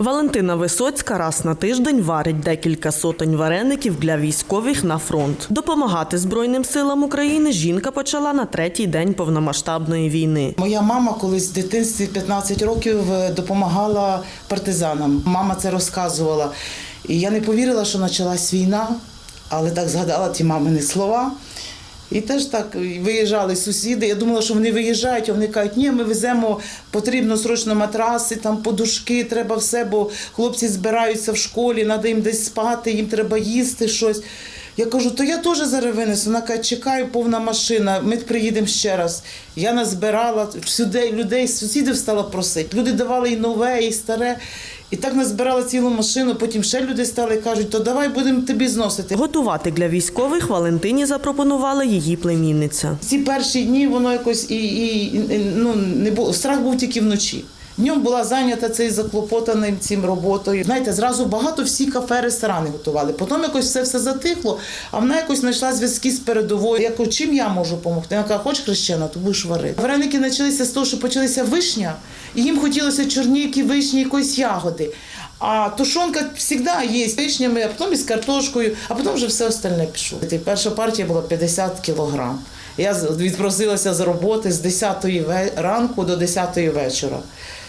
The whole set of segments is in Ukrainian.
Валентина Висоцька раз на тиждень варить декілька сотень вареників для військових на фронт. Допомагати Збройним силам України жінка почала на третій день повномасштабної війни. Моя мама колись в дитинстві 15 років е, допомагала партизанам. Мама це розказувала. І я не повірила, що почалась війна, але так згадала ті мамини слова. І теж так виїжджали сусіди. Я думала, що вони виїжджають, а вони кажуть, ні, ми веземо, потрібно срочно матраси, там подушки, треба все, бо хлопці збираються в школі, треба їм десь спати, їм треба їсти щось. Я кажу, то я теж зараз винесу. Вона каже, чекаю, повна машина, ми приїдемо ще раз. Я назбирала сюди людей, сусідів стала просити. Люди давали і нове, і старе. І так назбирала цілу машину, потім ще люди стали і кажуть, то давай будемо тобі зносити. Готувати для військових Валентині запропонувала її племінниця. Ці перші дні воно якось і, і, і, ну, не було. Страх був тільки вночі. Днем була зайнята цей заклопотаним цим роботою. Знаєте, зразу багато всі кафе, ресторани готували. Потім якось все все затихло, а вона якось знайшла зв'язки з передовою. Я чим я можу допомогти? Каже, хочеш хрещена, то будеш варити. Вареники почалися з того, що почалися вишня, і їм хотілося чорніки, вишні, якоїсь ягоди. А тушонка завжди є з вишнями, а потім із картошкою, а потім вже все остальне пішло. Перша партія була 50 кілограм. Я відпросилася з роботи з 10 ве- ранку до 10 вечора.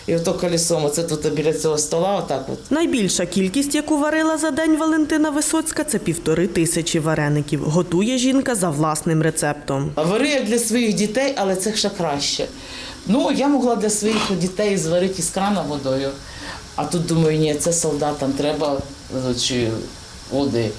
І ото колесом, оце тут біля цього стола, отак от. Найбільша кількість, яку варила за день Валентина Висоцька, це півтори тисячі вареників. Готує жінка за власним рецептом. Вари як для своїх дітей, але це ще краще. Ну, я могла для своїх дітей зварити із крана водою. А тут думаю, ні, це солдатам треба чи води.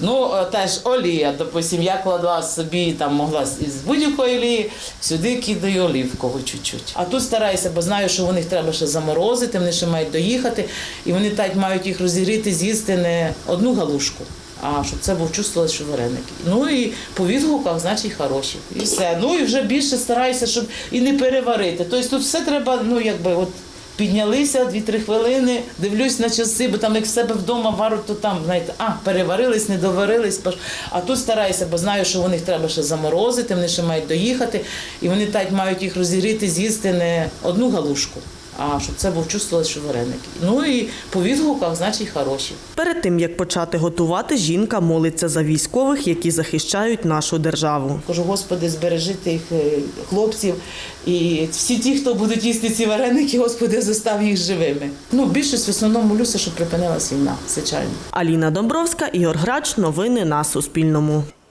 Ну, е, теж олія, допустим, я кладла собі, там могла з- будь-якої олії, сюди кидаю олівкову чуть-чуть. А тут стараюся, бо знаю, що вони треба ще заморозити, вони ще мають доїхати, і вони так мають їх розігріти, з'їсти не одну галушку. А щоб це був чувствувалося, що вареники. Ну і по відгуках, значить, хороші. І все. Ну і вже більше стараюся, щоб і не переварити. Тобто тут все треба, ну якби от. Піднялися 2-3 хвилини, дивлюсь на часи, бо там як в себе вдома варуть, то там, знаєте, а, переварились, не доварились. А тут стараюся, бо знаю, що вони треба ще заморозити, вони ще мають доїхати, і вони так мають їх розігріти, з'їсти не одну галушку, а щоб це був чувствувалося, що вареники. Ну і по відгуках, значить, хороші. Перед тим як почати готувати, жінка молиться за військових, які захищають нашу державу. Кажу, Господи, збережи тих е, хлопців і всі ті, хто будуть їсти ці вареники, Господи, зостав їх живими. Ну, більшість в основному молюся, щоб припинилась війна, звичайно. Аліна Домбровська, Ігор Грач. Новини на Суспільному.